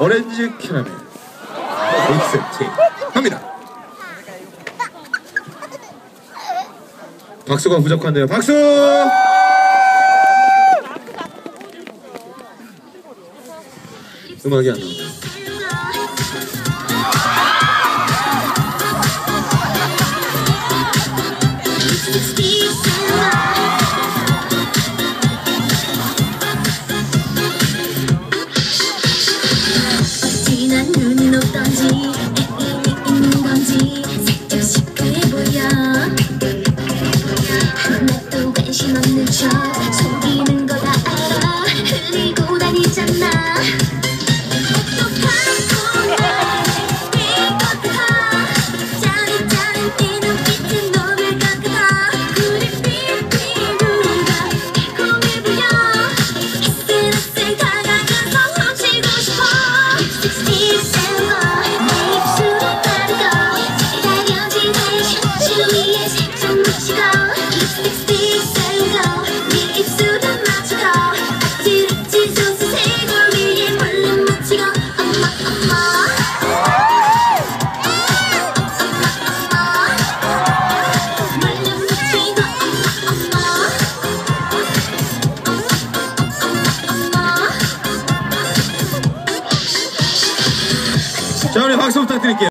오렌지 캐러멜 믹스티 갑니다. 박수가 부족한데요. 박수! 음악이 안 나온다. 진 한 눈은 어떤지 있는 건지 살짝 시크해 보여 나도 관심 없는 척 자, 우리 박수 부탁드릴게요.